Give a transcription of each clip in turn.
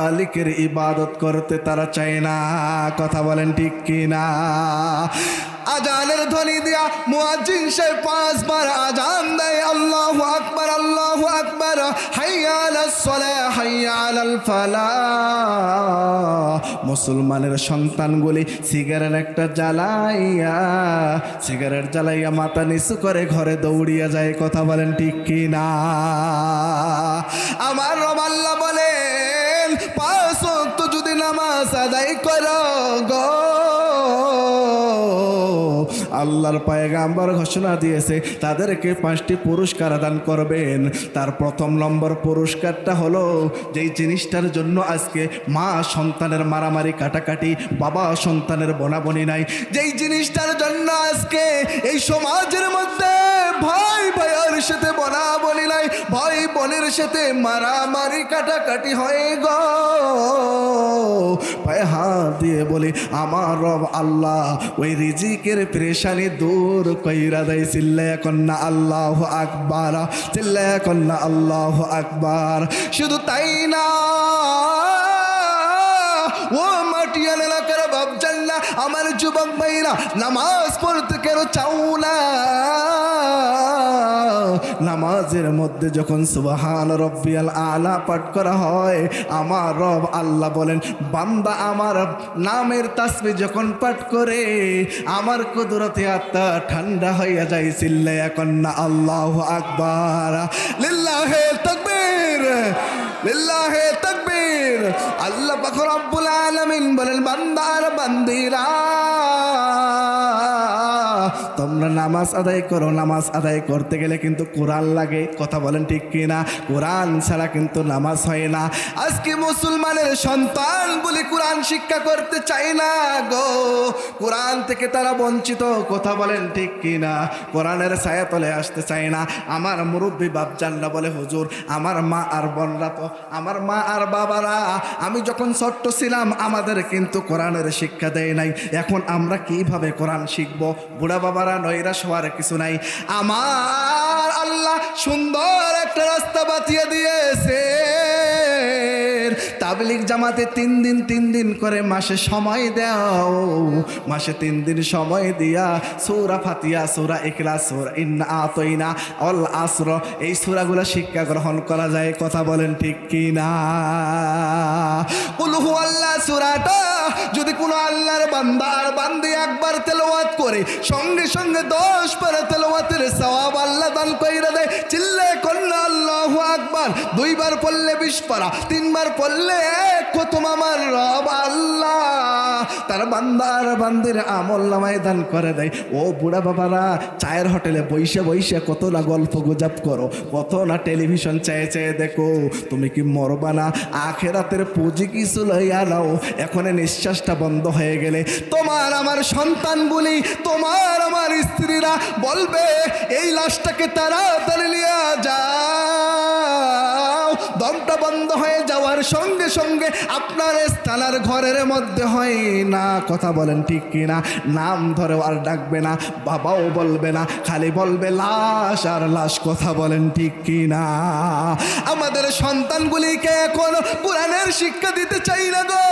মালিকের ইবাদত করতে তারা চায় না। কথা বলেন ঠিক কি না আজানের ধ্বনি দিয়া মুয়াজ্জিন সে পাঁচবার আজান দেয়, আল্লাহু আকবার আল্লাহু আকবার। হাইয়া আলাস সালাহ হাইয়া আলাল ফালাহ মুসলমানের সন্তানগুলি সিগারেট একটা জ্বালাইয়া সিগারেট জ্বালাইয়া মাথা নিচু করে ঘরে দৌড়িয়া যায়, কথা বলেন ঠিক কি না আমার রব আল্লাহ নামাজ আদায় করো গো। আল্লাহর পায়গাম্বর ঘোষণা দিয়েছে, তাদেরকে পাঁচটি পুরস্কার দান করবেন। তার প্রথম নম্বর পুরস্কারটা হলো, যেই জিনিসটার জন্য আজকে মা সন্তানের মারামারি কাটাকাটি, বাবা সন্তানের বনাবনি নাই, যেই জিনিসটার জন্য আজকে এই সমাজের মধ্যে ভাই ভাইয়ের সাথে বনাবনি নাই, ভাই বোনের সাথে মারামারি কাটাকাটি হয়ে গ। পায়ে হাত দিয়ে বলি, আমার রব আল্লাহ ওই রিজিকের প্রেশানি দূর কইরা দেয়, চিল্লায় কন্যা আল্লাহ আকবার, চিল্লায় কন্যা আল্লাহ আকবার। শুধু তাই না, ও মাটিয়াল এলাকার বাবজাল্লা আমার যুবক ভাইরা নামাজ পড়তে কেন চাও না? নামাজের মধ্যে যখন সুবাহান রব্বিয়াল আলা পাঠ করা হয়, আমার রব আল্লাহ বলেন, বান্দা আমার নামের তাসবি যখন পাঠ করে, আমার কুদরতে আত্মা ঠান্ডা হইয়া যায় চিল্লাই এখন না আল্লাহ আকবার। লিল্লাহে তকবীর, লিল্লাহে তাকবীর। আল্লাহ পাখর রব্বুল আলামিন বলেন বান্দার বান্দিরা তোমরা নামাজ আদায় করো। নামাজ আদায় করতে গেলে কিন্তু কোরআন লাগে। কথা বলেন ঠিক কি না কোরআন ছাড়া কিন্তু নামাজ হয় না। আজকে মুসলমানের সন্তান বলে কোরআন শিক্ষা করতে চাই না গো। কোরআন থেকে তারা বঞ্চিত, কথা বলেন ঠিক কি না কোরআনের ছায়া তলে আসতে চায় না। আমার মুরব্বী বাপজানরা বলে, হুজুর, আমার মা আর বোনরা তো, আমার মা আর বাবারা, আমি যখন ছোট্ট ছিলাম, আমাদের কিন্তু কোরআনের শিক্ষা দেয় নাই। এখন আমরা কীভাবে কোরআন শিখব? বুড়া বাবারা নয়রা সবার কিছু নাই। আমার আল্লাহ সুন্দর একটা রাস্তা বাতিয়ে দিয়েছে। তাবলিক জামাতে তিন দিন তিন দিন করে মাসে সময় দাও। মাসে তিন দিন সময় দিয়া সৌরা ফাতিয়া সৌরা ইকলা সৌরা ইন্না আতইনা অল আসর। এই সূরাগুলো শিক্ষা গ্রহণ করা যায়, কথা বলেন ঠিক কি না কুলহু আল্লাহ সূরাটা, যদি কোনো আল্লাহর বান্দার বান্দি একবার তেলাওয়াত করে, সঙ্গে সঙ্গে দশ পারা তেলাওয়াতের সওয়াব আল্লাহ দান কইরা দেয়। চিল্লে কন্যা আল্লাহু আকবার, দুইবার পড়লে বিশ পারা, তিনবার পড়লে কতম আমার রব আল্লাহ। তার বান্দার বান্দির আমল নামায় দান করে দেয়। ও বুড়া বাবারা, চায়ের হোটেলে বইসে বইসে কত না গল্প গুজাব করো, কত না টেলিভিশন চেয়ে চেয়ে দেখো, তুমি কি মরবা না? আখেরাতের পুঁজি কিছু লইয়া নাও। এখন নিঃশ্বাসটা বন্ধ হয়ে গেলে তোমার আমার সন্তান বলি তোমার আমার স্ত্রীরা বলবে, এই লাশটাকে তাড়াতাড়ি লিয়া যাও দমটা বন্ধ হয়ে যাওয়ার সঙ্গে সঙ্গে আপনার স্থানার ঘরের মধ্যে হয় না, কথা বলেন ঠিক কিনা? নাম ধরেও আর ডাকবে না, বাবাও বলবে না, খালি বলবে লাশ আর লাশ, কথা বলেন ঠিক কিনা? আমাদের সন্তানগুলিকে এখন কোরআনের শিক্ষা দিতে চাই না গো?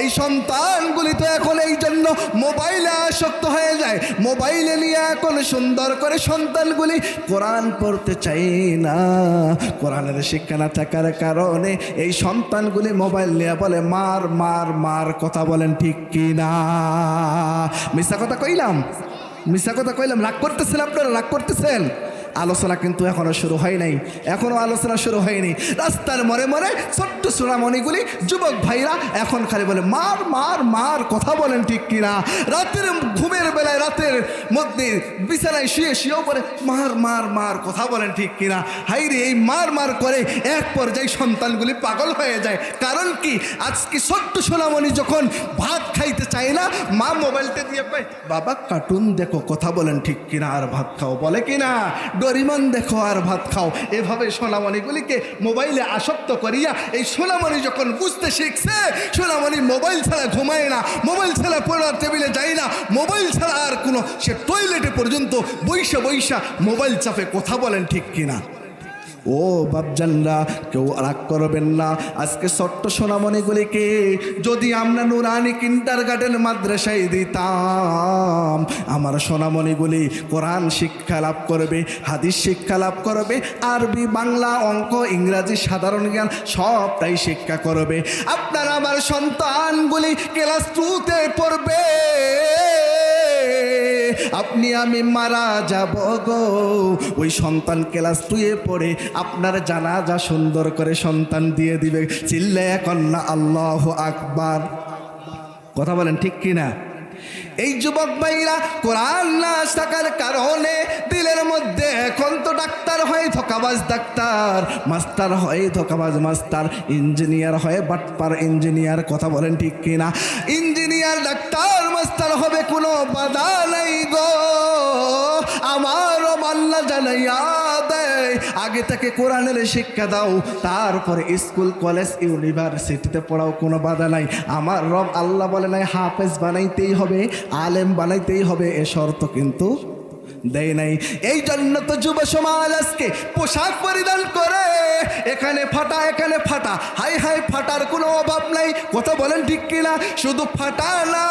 এই সন্তানগুলি তো এখন এই জন্য মোবাইলে আসক্ত হয়ে যায়, মোবাইলে নিয়ে এখন সুন্দর করে সন্তানগুলি কোরআন পড়তে চাই না। কোরআনের শিক্ষা না থাকার কারণে এই সন্তানগুলি মোবাইল নিয়ে বলে, মার মার মার, কথা বলেন ঠিক কি না মিশা কথা কইলাম? মিশা কথা কইলাম? রাগ করতেছেন আপনারা? রাগ করতেছেন? আলোচনা কিন্তু এখনও শুরু হয় নাই। এখনও আলোচনা শুরু হয়নি। রাস্তার মরে মরে ছোট্ট সোনামণিগুলি, যুবক ভাইরা এখন খালি বলে, মার মার মার, কথা বলেন ঠিক কিনা। রাতের ঘুমের বেলায়, রাতের মধ্যে বিছানায় শুয়ে শুয়েও বলে, মার মার মার, কথা বলেন ঠিক কিনা। হাইরে এই মার মার করে এক পর্যায়ে সন্তানগুলি পাগল হয়ে যায়। কারণ কি? আজকে ছোট্ট সোনামণি যখন ভাত খাইতে চায় না, মা মোবাইলটা দিয়ে পায় বাবা, কার্টুন দেখো, কথা বলেন ঠিক কিনা। আর ভাত খাও বলে কিনা। ডরিমন দেখো আর ভাত খাও। এভাবে সোনামণিগুলিকে মোবাইলে আসক্ত করিয়া এই সোনামণি যখন বুঝতে শিখছে, সোনামণি মোবাইল ছাড়া ঘুমায় না, মোবাইল ছাড়া পড়ার টেবিলে যায় না, মোবাইল ছাড়া আর কোনো, সে টয়লেটে পর্যন্ত বৈশা বৈশা মোবাইল চাপে কথা বলেন ঠিক কিনা? ও বাপজানরা, কেউ রাগ করবেন না। আজকে ছোট্ট সোনামণিগুলিকে যদি আমরা নুরানি কিন্টার গার্ডেন মাদ্রাসায় দিতাম, আমার সোনামণিগুলি কোরআন শিক্ষা লাভ করবে, হাদিস শিক্ষা লাভ করবে, আরবি, বাংলা, অঙ্ক, ইংরাজি, সাধারণ জ্ঞান সবটাই শিক্ষা করবে। আপনার আমার সন্তানগুলি ক্লাস টুতে পড়বে। আপনি আমি মারা যাব গো। ওই সন্তান ক্লাস টুয়ে পড়ে আপনার জানাজা সুন্দর করে সন্তান দিয়ে দিবে। চিল্লে কন্যা, আল্লাহ আকবার। কথা বলেন ঠিক কিনা? এই যুবক ভাইরা কোরআন না থাকার কারণে দিলের মধ্যে এখন তো ডাক্তার হয়, ধোকাবাজ ডাক্তার, মাস্টার হয়, ধোকাবাজ মাস্টার, ইঞ্জিনিয়ার হয়, বাটপার ইঞ্জিনিয়ার, কথা বলেন ঠিক কিনা? ইঞ্জিনিয়ার, ডাক্তার, মাস্টার হবে কোনো বাধা নাই গো। আমারও মাল্লা জানাইয়া আগে থেকে কোরআনের শিক্ষা দাও, তারপরে স্কুল, কলেজ, ইউনিভার্সিটিতে পড়াও, কোনো বাধা নাই। আমার রব আল্লাহ বলে নাই, হাফেজ বানাইতেই হবে, আলেম বানাইতেই হবে, এ শর্ত কিন্তু দেয় নাই। এই জন্য তো যুব সমাজ আজকে পোশাক পরিধান করে। এখানে ফাটা এখানে ফাটা। হাই হাই, ফাটার কোনো অভাব নাই। কথা বলেন ঠিক কিনা? শুধু ফাটা না।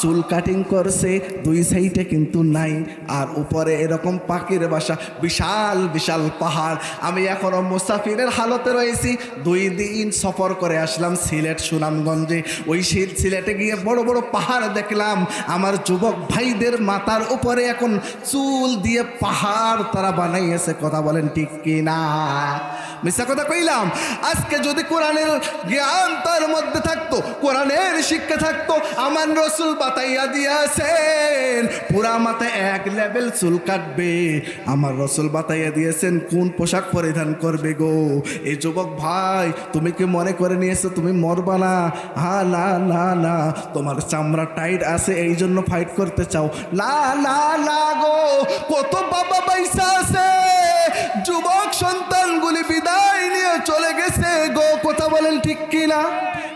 চুল কাটিং করছে, দুই সাইডে কিন্তু নাই। আর উপরে এরকম পাখির বাসা, বিশাল বিশাল পাহাড়। আমি এখনও মুসাফিরের হালতে রয়েছি। দুই দিন সফর করে আসলাম সিলেট সুনামগঞ্জে। ওই সিল সিলেটে গিয়ে বড় বড় পাহাড় দেখলাম। আমার যুবক ভাইদের মাথার উপরে এখন চুল দিয়ে পাহাড় তারা বানাইয়েছে, কথা বলেন ঠিক কি না মিশা কথা কইলাম? আজকে যদি কোরআনের জ্ঞান তার মধ্যে থাকতো, কোরআনের শিক্ষা থাকতো, আমার রসুল বাতাইয়া দিয়েছেন, পুরা মাথায় এক লেভেল চুল কাটবে। আমার রসুল বাতাইয়া দিয়েছেন, কোন পোশাক পরিধান করবে গো? এই যুবক ভাই, তুমি কি মনে করে নিয়েছো তুমি মরবা না? হ্যাঁ না না না, তোমার চামড়া টাইট আছে এই জন্য ফাইট করতে চাও। না না না গো, কত বাবা পয়সা আছে? যুবক সন্তানগুলি বিদায় নিয়ে চলে গেছে গো, কথা বলেন ঠিক কি না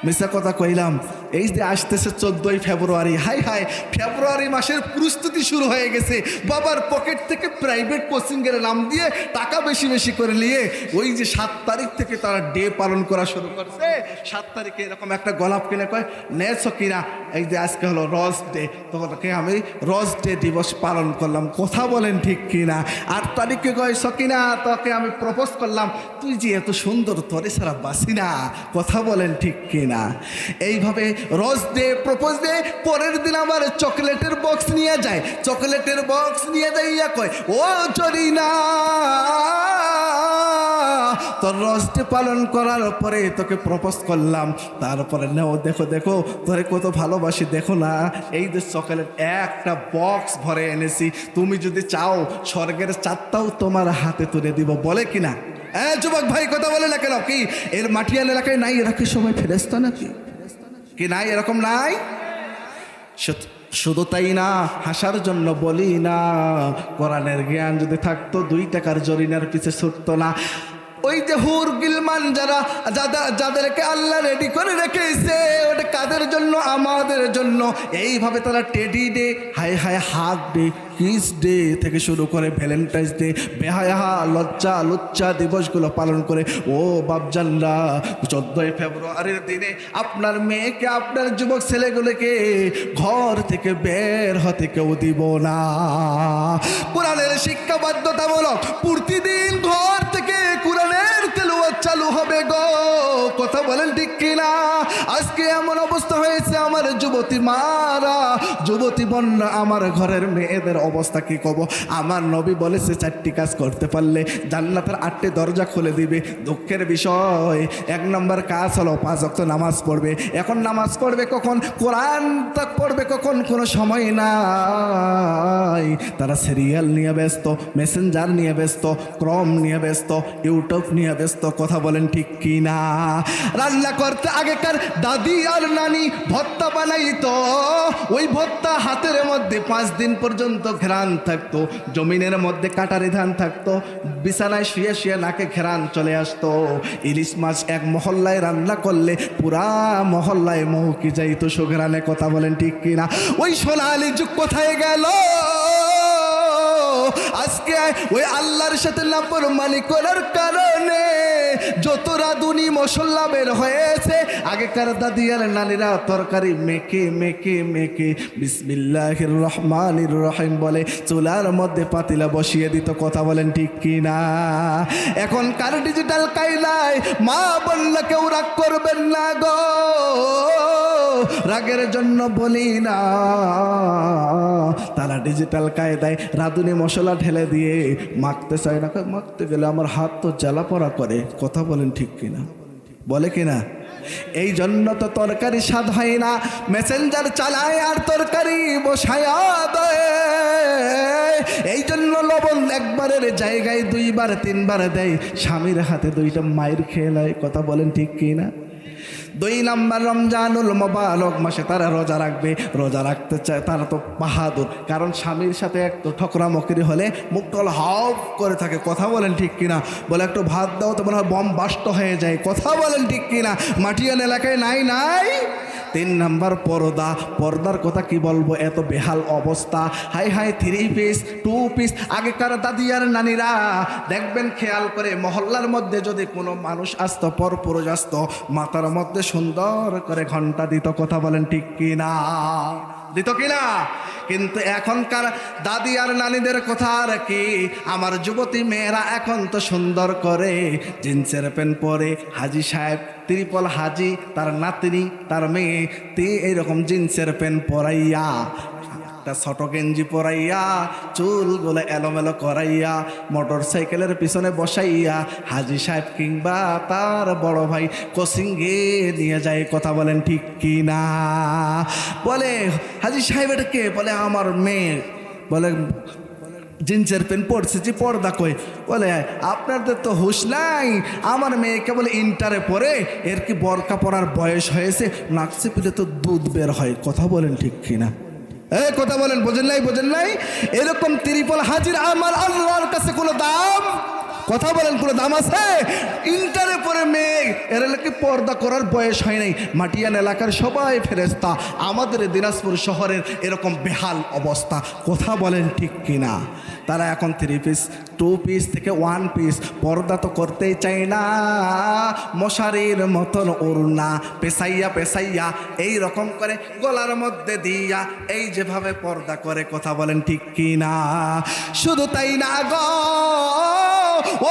মিশা কথা কইলাম, এই যে আসতেছে চোদ্দই ফেব্রুয়ারি, হাই হাই, ফেব্রুয়ারি মাসের প্রস্তুতি শুরু হয়ে গেছে। বাবার পকেট থেকে প্রাইভেট কোচিংয়ের নাম দিয়ে টাকা বেশি বেশি করে নিয়ে ওই যে সাত তারিখ থেকে তারা ডে পালন করা শুরু করছে। সাত তারিখে এরকম একটা গোলাপ কিনে কয়, নেছ কিনা? এই যে আজকে হলো রস ডে তোকে আমি রস ডে দিবস পালন করলাম, কথা বলেন ঠিক কিনা? আট তারিখে কয় সকিনা তোকে আমি প্রপোজ করলাম, তুই যে এত সুন্দর তরে সারা বাসি না, কথা বলেন ঠিক কিনা? এইভাবে রোজ ডে প্রপোজ ডে পরের দিন আমার চকলেটের বক্স নিয়ে যায়, চকলেটের বক্স নিয়ে যাইয়া কয়, ও চরি না তোর ডে পালন করার পরে তোকে প্রপোজ করলাম। তারপরে নেও, দেখো দেখো, তোরে কত ভালোবাসি, দেখো না, এই যে চকলেট একটা বক্স ভরে এনেছি, তুমি যদি চাও, স্বর্গের চারটাও তোমার হাতে তুলে দিব, বলে কিনা? হ্যাঁ যুবক ভাই, কথা বলে না কেন? কি, এর মাটিয়াল এলাকায় নাই? এরা কি সবাই ফেরেস্তা নাকি? কি নাই? এরকম নাই? শুধু তাই না, হাসার জন্য বলি না, কোরআনের জ্ঞান যদি থাকতো, দুই টাকার জরিনার পিছে ছুটতো না। ওই যে হুর গিলমান যারা যাদের যাদেরকে আল্লাহ রেডি করে রেখেছে, ওটা কাদের জন্য? আমাদের জন্য। এইভাবে তারা টেডি দে হায় হায় হাত ডে কিস ডে থেকে শুরু করে ভ্যালেন্টাইন্স ডে বেহায়া লজ্জা, লুচ্চা দিবসগুলো পালন করে। ও বাপজানরা, চোদ্দই ফেব্রুয়ারির দিনে আপনার মেয়েকে, আপনার যুবক ছেলেগুলোকে ঘর থেকে বের হতে কেউ দিব না। কোরআনের শিক্ষা বাধ্যতামূলক প্রতিদিন ঘর থেকে কোরআনের তেলুয়াত চালু হবে গো। কথা বলেন ঠিক কিনা? আজকে এমন অবস্থা হয়েছে আমার যুবতী মারা, যুবতী বন্যা আমার ঘরের মেয়েদের অবস্থা কি কব আমার নবী বলেছে চারটি কাজ করতে পারলে জান্নাতের আটটি দরজা খুলে দিবে। দুঃখের বিষয়, এক নম্বর কাজ হলো পাঁচ অক্ত নামাজ পড়বে। এখন নামাজ পড়বে কখন? কোরআন তাক পড়বে কখন? কোনো সময় নাই। তারা সিরিয়াল নিয়ে ব্যস্ত মেসেঞ্জার নিয়ে ব্যস্ত ক্রম নিয়ে ব্যস্ত ইউটিউব নিয়ে ব্যস্ত, কথা বলেন ঠিক কি না রান্না করতে আগেকার দাদি আর নানি ভত্তা বানাইতো। ওই ভত্তা হাতের মধ্যে পাঁচ দিন পর্যন্ত ঘেরান থাকতো, জমিনের মধ্যে কাটারি ধান থাকতো, বিছানায় শুয়ে শুয়ে নাকে ঘেরান চলে আসতো। ইলিশ মাছ এক মহল্লায় রান্না করলে পুরা মহল্লায় মহকি যাইতো। সুঘেরানে কথা বলেন ঠিক কিনা? ওই সোনালি যুগ কোথায় গেল? আজকে ওই আল্লাহর সাথে নাফরমানি করার কারণে যত দুনি মশলা বের হয়েছে, আগেকার দাদি আর নানিরা তরকারি মেকে মেকে মেকে বিসমিল্লাহির রহমানির রহিম বলে, চুলার মধ্যে পাতিলা বসিয়ে দিত, কথা বলেন ঠিক কি না এখনকার ডিজিটাল কাইলায় মা বললে কেউ রাগ করবেন না গো। রাগের জন্য বলি না। তারা ডিজিটাল কায়দায় রাঁধুনি মশলা ঢেলে দিয়ে মাখতে চায় না। মাখতে গেলে আমার হাত তো জ্বালা পড়া করে। কথা বলেন ঠিক কিনা? বলে কিনা? এই জন্য তো তরকারি স্বাদ হয় না। মেসেঞ্জার চালায় আর তরকারি বসায়া এই জন্য লবণ একবারের জায়গায় দুইবার, তিনবার দেয়। স্বামীর হাতে দুইটা মায়ের খেয়ে নেয়। কথা বলেন ঠিক কি না দুই নাম্বার রমজানুল মোবারক মাসে তারা রোজা রাখবে। রোজা রাখতে চায় তারা তো বাহাদুর। কারণ স্বামীর সাথে একটু ঠকরা মকরি হলে মুখটল হাফ করে থাকে। কথা বলেন ঠিক কিনা? বলে একটু ভাত দাও তো মনে হয় বম বাষ্ট হয়ে যায়। কথা বলেন ঠিক কিনা? মাটিয়ান এলাকায় নাই নাই? তিন নাম্বার পর্দা। পর্দার কথা কি বলব? এত বেহাল অবস্থা। Hi hi three piece two piece আগেকার দাদি আর নানিরা। দেখবেন, খেয়াল করে মহল্লার মধ্যে যদি কোনো মানুষ আসতো পর পুরুষ আসতো, মাথার মধ্যে সুন্দর করে ঘণ্টা দিত। কথা বলেন ঠিক কিনা? দিত কি না কিন্তু এখনকার দাদি আর নানিদের কথা আর কি? আমার যুবতী মেয়েরা এখন তো সুন্দর করে জিন্সের প্যান্ট পরে হাজি সাহেব, ত্রিপল হাজি, তার নাতনি, তার মেয়ে, তে এইরকম জিন্সের প্যান্ট পরাইয়া একটা ছোট গেঞ্জি পরাইয়া, চুল চুলগুলো এলোমেলো করাইয়া, মোটর সাইকেলের পিছনে বসাইয়া, হাজি সাহেব কিংবা তার বড় ভাই কোচিংয়ে নিয়ে যায় কথা বলেন ঠিক কি না বলে, হাজি সাহেব এটা কে? বলে, আমার মেয়ে। বলে, জিন্সের প্যান্ট পড়ছে যে পর্দা কই? বলে, আপনাদের তো হুশ নাই, আমার মেয়েকে বলে ইন্টারে পড়ে এর কি বরকা পড়ার বয়স হয়েছে? নাকসে পিলে তো দুধ বের হয়, কথা বলেন ঠিক কিনা? এ কথা বলেন, বোঝেন নাই বোঝেন নাই? এরকম ত্রিপল হাজির আমার আল্লাহর কাছে কোনো দাম কথা বলেন কোনো দাম আছে। ইন্টারে পরে মেয়ে, এর কি পর্দা করার বয়স হয় নাই। মাটিয়ান এলাকার সবাই ফেরেস্তা আমাদের দিনাজপুর শহরের এরকম বেহাল অবস্থা। কথা বলেন ঠিক কিনা? তারা এখন থ্রি পিস টু পিস থেকে ওয়ান পিস পর্দা তো করতেই চায় না। মশারির মতন ওড়না। পেশাইয়া পেশাইয়া, এই রকম করে গলার মধ্যে দিয়া এই যেভাবে পর্দা করে, কথা বলেন ঠিক কি না শুধু তাই না গো।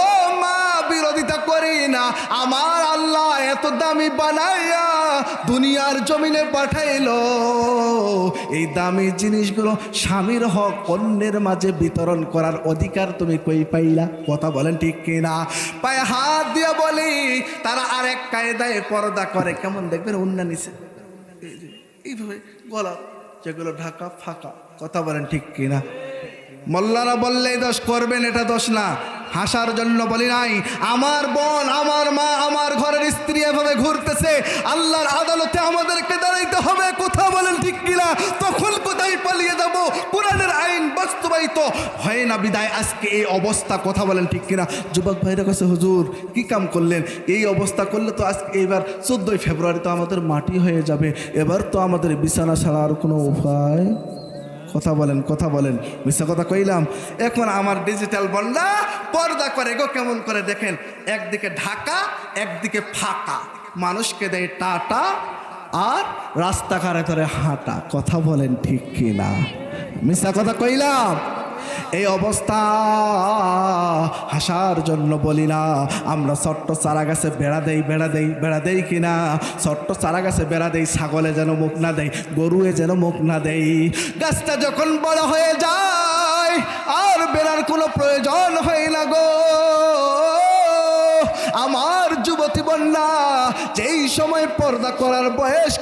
ও মা, বিরোধিতা করি না। আমার আল্লাহ এত দামি বানাইয়া দুনিয়ার জমিনে পাঠাইলো। এই দামি জিনিসগুলো স্বামীর হক, অন্যের মাঝে বিতরণ করার অধিকার তুমি কই পাইলা? কথা বলেন ঠিক কিনা? পায়ে হাত দিয়ে বলি, তারা আরেক কায়দায় পর্দা করে। কেমন দেখবেন অন্য নিচে? এই এইভাবে গলা যেগুলো ঢাকা, ফাঁকা। কথা বলেন ঠিক কিনা? মোল্লারা বললেই দোষ করবেন, এটা দোষ না। হাসার জন্য বলি নাই। আমার বোন, আমার মা, আমার ঘরের স্ত্রী এভাবে ঘুরতেছে। আল্লাহর আদালতে আমাদেরকে দাঁড়াইতে হবে, কথা বলেন ঠিক কিনা? তখন কোথায় পালিয়ে যাব? কোরআনের আইন বাস্তবায়িত হয় না বিদায়। আজকে এই অবস্থা, কথা বলেন ঠিক কিনা? যুবক ভাইরা কাছে, হুজুর, কি কাম করলেন? এই অবস্থা করলে তো আজকে এইবার চোদ্দোই ফেব্রুয়ারি তো আমাদের মাটি হয়ে যাবে। এবার তো আমাদের বিছানা ছাড়া আর কোনো উপায় কথা বলেন কথা বলেন। মিশা কথা কইলাম? এখন আমার ডিজিটাল বন্ডা পর্দা করে গো, কেমন করে দেখেন? একদিকে ঢাকা, একদিকে ফাঁকা। মানুষকে দেয় টাটা আর রাস্তাঘাটে ধরে হাঁটা। কথা বলেন ঠিক কিনা? মিশা কথা কইলাম? এই অবস্থা, হাসার জন্য বলি না। আমরা ছোট্ট চারা গাছে বেড়া দেই বেড়া দেই বেড়া দেই কিনা। ছোট্ট চারা গাছে বেড়া দেই, ছাগলে যেন মুখ না দেয় গরুয়ে যেন মুখ না দেই। গাছটা যখন বড় হয়ে যায়, আর বেড়ার কোনো প্রয়োজন হয় না গো। আমার যুবতী বন্যা, যেই সময় পর্দা করার বয়স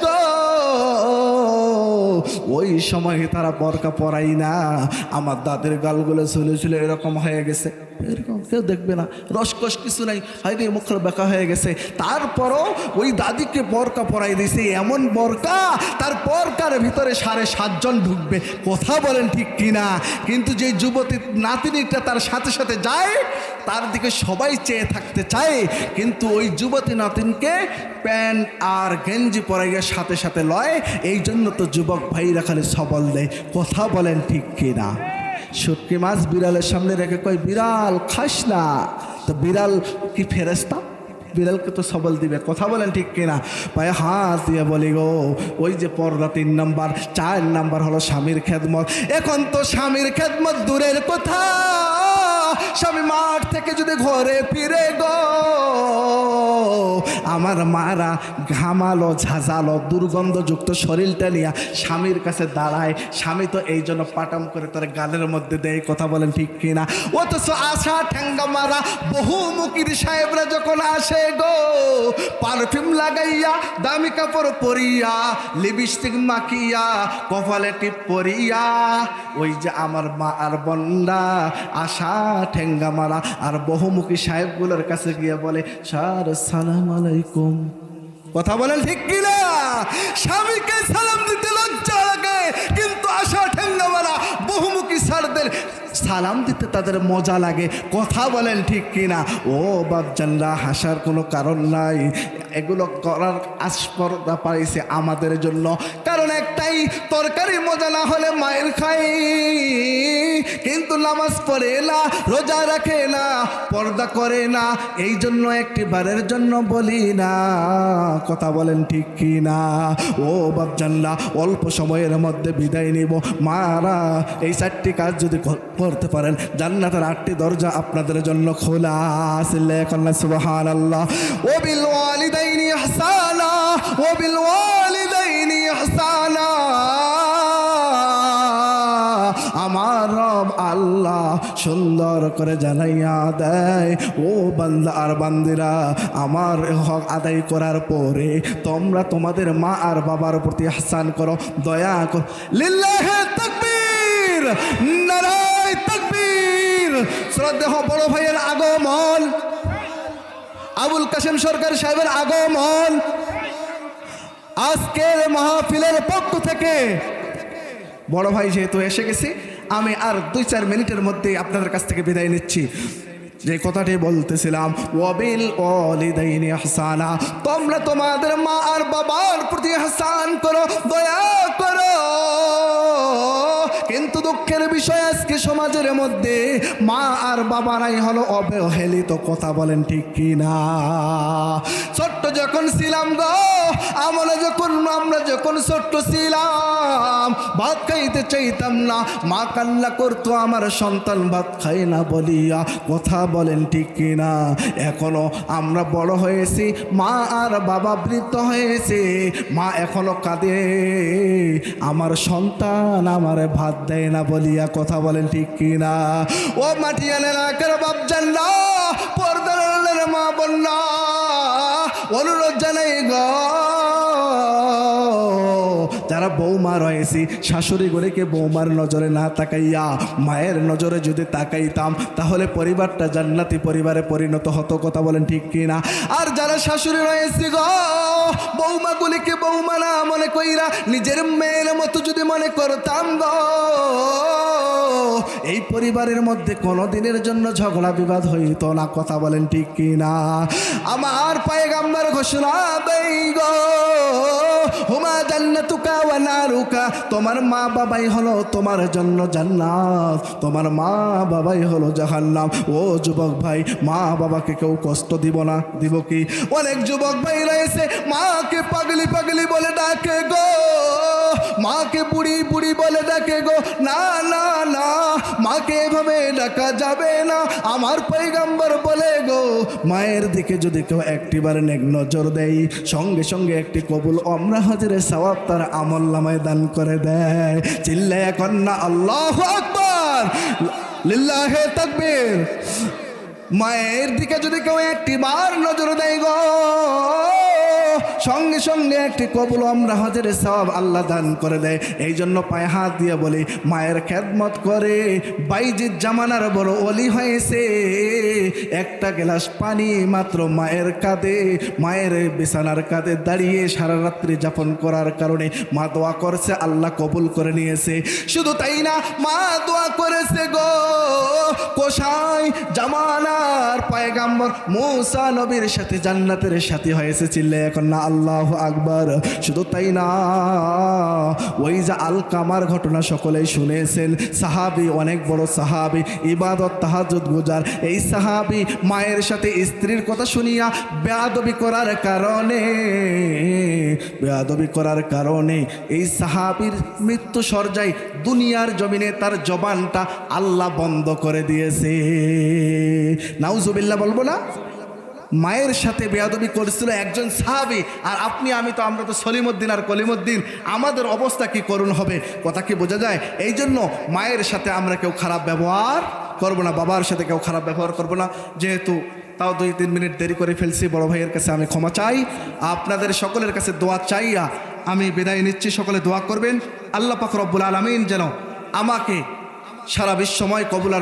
ওই সময় তারা পরকা পরাই না। আমার দাদের গালগুলো ঝুলে ঝুলে এরকম হয়ে গেছে। এরকম কেউ দেখবে না। রসকস কিছু নাই। হয়তো মুখের বেকা হয়ে গেছে। তারপরও ওই দাদিকে বরকা পরাই দিয়েছে। এমন বরকা, তার বরকার ভিতরে সাড়ে সাতজন ঢুকবে। কথা বলেন ঠিক কিনা? কিন্তু যে যুবতী নাতিনিটা তার সাথে সাথে যায় তার দিকে সবাই চেয়ে থাকতে চায়, কিন্তু ওই যুবতী নাতিনকে প্যান্ট আর গেঞ্জি পরাইয়া সাথে সাথে লয়। এই জন্য তো যুবক ভাইরা খালি সবল দেয়। কথা বলেন ঠিক কিনা? শুটকি মাছ বিড়ালের সামনে রেখে কয়, বিড়াল, খাস না। তো বিড়াল কি ফেরেস্তা বিড়ালকে তো সবল দিবে। কথা বলেন ঠিক কিনা? পায়ে হাত দিয়ে বলি, গো, ওই যে পর্দা তিন নাম্বার, চার নাম্বার হলো স্বামীর খেদমত। এখন তো স্বামীর খেদমত দূরের কথা। স্বামী মাঠ থেকে যদি ঘরে ফিরে গো, আমার মারা ঘামালো, ঝাঁঝালো, দুর্গন্ধযুক্ত শরীরটা নিয়ে স্বামীর কাছে দাঁড়ায়। স্বামী তো এই জন্য পাটাম করে তার গালের মধ্যে দেয়, কথা বলেন ঠিক কিনা? অথচ আশা ঠ্যাঙ্গা মারা বহুমুখীর সাহেবরা যখন আসে গো পারফিউম লাগাইয়া, দামি কাপড় পরিয়া, লিপস্টিক মাখিয়া, কপালে টিপ পরিয়া, ওই যে আমার মা আর বন্ডা আশা ঠেঙ্গা মারা, আর বহুমুখী সাহেবগুলোর কাছে গিয়ে বলে, স্যার, সালাম আলাইকুম। কথা বলেন ঠিক কিনা? স্বামীকে সালাম দিতে লজ্জা লাগে, কিন্তু আশা ঠেঙ্গা মারা, বহুমুখী স্যারদের সালাম দিতে তাদের মজা লাগে। কথা বলেন ঠিক কিনা? ও বাপজানরা হাসার কোনো কারণ নাই। এগুলো করার আস্পর্দা পাইছে আমাদের জন্য। কারণ একটাই, তরকারি মজা না হলে মায়ের খাই। কিন্তু নামাজ পড়ে না, রোজা রাখে না, পর্দা করে না এই জন্য একটি বারের জন্য বলি না। কথা বলেন ঠিক কি না? ও বাপজানরা, অল্প সময়ের মধ্যে বিদায় নিব। মারা, এই চারটি কাজ যদি করতে পারেন, জান্নাতের আটটি দরজা আপনাদের জন্য খোলা আসলে কন্যা সুবহান আল্লাহ ও বিল ওয়ালিদাইনি ইহসানা ও বিল ওয়ালিদাইনি ইহসানা রব আল্লাহ সুন্দর করে জানাইয়া দেয়, ও বান্দা আর বান্দিরা, আমার হক আদায় করার পরে তোমরা তোমাদের মা আর বাবার প্রতি হাসান করো, দয়া করো। লিল্লাহে তাকবীর, নারায় তাকবীর। শ্রদ্ধেহ বড় ভাইয়ের আগমন। আবুল কাসেম সরকার সাহেবের আগমন। আজকের মাহফিলের পক্ষ থেকে বড় ভাই যেহেতু এসে গেছি আমি আর দুই চার মিনিটের মধ্যেই আপনাদের কাছ থেকে বিদায় নিচ্ছি। যে কথাটি বলতেছিলাম, ওয়াবিল ওয়ালিদাইনি হাসানা, তোমরা তোমাদের মা আর বাবার প্রতি হাসান করো, দয়া করো। কিন্তু দুঃখের বিষয় আজকে সমাজের মধ্যে মা আর বাবারাই হলো অবহেলিত, কথা বলেন ঠিক কি না ছোট্ট যখন ছিলাম গো আমরা যখন আমরা যখন ছোট্ট ছিলাম ভাত খাইতে চাইতাম না। মা কান্না করতো, আমার সন্তান ভাত খাই না বলিয়া। কথা বলেন ঠিক কি না এখনও আমরা বড় হয়েছি, মা আর বাবা বৃত্ত হয়েছে। মা এখনও কাঁদে, আমার সন্তান আমারে ভাত দেয় না বলিয়া। কথা বলেন ঠিক কি না ও মাটিয়ানের আকার বাপ জান্না পর্দার মা বন্যা, অনুরোধ জানাই গো। যারা বৌমা রয়েছে, শাশুড়ি গড়িকে বৌমার নজরে না তাকাইয়া মায়ের নজরে যদি তাকাইতাম, তাহলে পরিবারটা জান্নাতি পরিবারে পরিণত হতো, কথা বলেন ঠিক কিনা? আর যারা শাশুড়ি রয়েছে গো বৌমাগুলিকে বৌমা না মনে কইরা নিজের মেয়ের মতো যদি মনে করতাম গো। এই পরিবারের মধ্যে কোনো দিনের জন্য ঝগড়া বিবাদ হইতো না, কথা বলেন ঠিক কি না আমার পায়ে গাম্বার ঘোষণা দেই গো, হুমা জান্নাতুকা ওয়া নারুকা, তোমার মা বাবাই হলো তোমার জন্য জান্নাত, তোমার মা বাবাই হলো জাহান্নাম। ও যুবক ভাই, মা বাবাকে কেউ কষ্ট দিব না, দিব কি? অনেক যুবক ভাই রয়েছে, মাকে পাগলি পাগলি বলে ডাকে গো। মাকে বুড়ি বুড়ি বলে ডাকে গো। না না না, মাকে এভাবে ডাকা যাবে না। আমার পৈগাম্বর বলে গো, মায়ের দিকে যদি কেউ একটিবার নেক নজর দেয়, সঙ্গে সঙ্গে একটি কবুল অমরা হাজিরে সওয়াব তার আমল নামায় দান করে দেয়। চিল্লায় কন্যা, আল্লাহ আকবার। লিল্লাহে তাকবীর। মায়ের দিকে যদি কেউ একটি বার নজর দেয় গো সঙ্গে সঙ্গে একটি কবুল আমরা হাজারে সব আল্লাহ দান করে দেয়। এই জন্য পায়ে হাত দিয়ে বলি, মায়ের খেদমত করে। বাইজিৎ জামানার বড় অলি হয়েছে। একটা গ্লাস পানি মাত্র মায়ের কাঁধে, মায়ের বিছানার কাঁধে দাঁড়িয়ে সারা রাত্রি যাপন করার কারণে মা দোয়া করছে, আল্লাহ কবুল করে নিয়েছে। শুধু তাই না, মা দোয়া করেছে গো। কোষাই জামানার পায়গাম্বর মুসা নবীর সাথে জান্নাতের সাথে হয়েছে চিল্লে এখন না আল্লাহ আকবার। শুধু তাই না ওই যে আলকামার ঘটনা সকলেই শুনেছেন। সাহাবি, অনেক বড় সাহাবি, ইবাদত তাহাজুদ গুজার। এই সাহাবি মায়ের সাথে স্ত্রীর কথা শুনিয়া বেয়াদবি করার কারণে, বেয়াদবি করার কারণে এই সাহাবির মৃত্যু সর্যায় দুনিয়ার জমিনে তার জবানটা আল্লাহ বন্ধ করে দিয়েছে। নাউজুবিল্লাহ বলব না? মায়ের সাথে বেয়াদবি করেছিল একজন সাহাবি, আর আপনি, আমি তো, আমরা তো সলিমুদ্দিন আর কলিমুদ্দিন। আমাদের অবস্থা কি করুণ হবে? কথা কি বোঝা যায়? এই জন্য মায়ের সাথে আমরা কেউ খারাপ ব্যবহার করব না, বাবার সাথে কেউ খারাপ ব্যবহার করব না। যেহেতু তাও দুই, তিন মিনিট দেরি করে ফেলছি, বড় ভাইয়ের কাছে আমি ক্ষমা চাই। আপনাদের সকলের কাছে দোয়া চাইয়া আমি বিদায় নিচ্ছি। সকলে দোয়া করবেন। আল্লাহ পাক রব্বুল আলমিন যেন আমাকে সারা বিশ্বময় কবুলার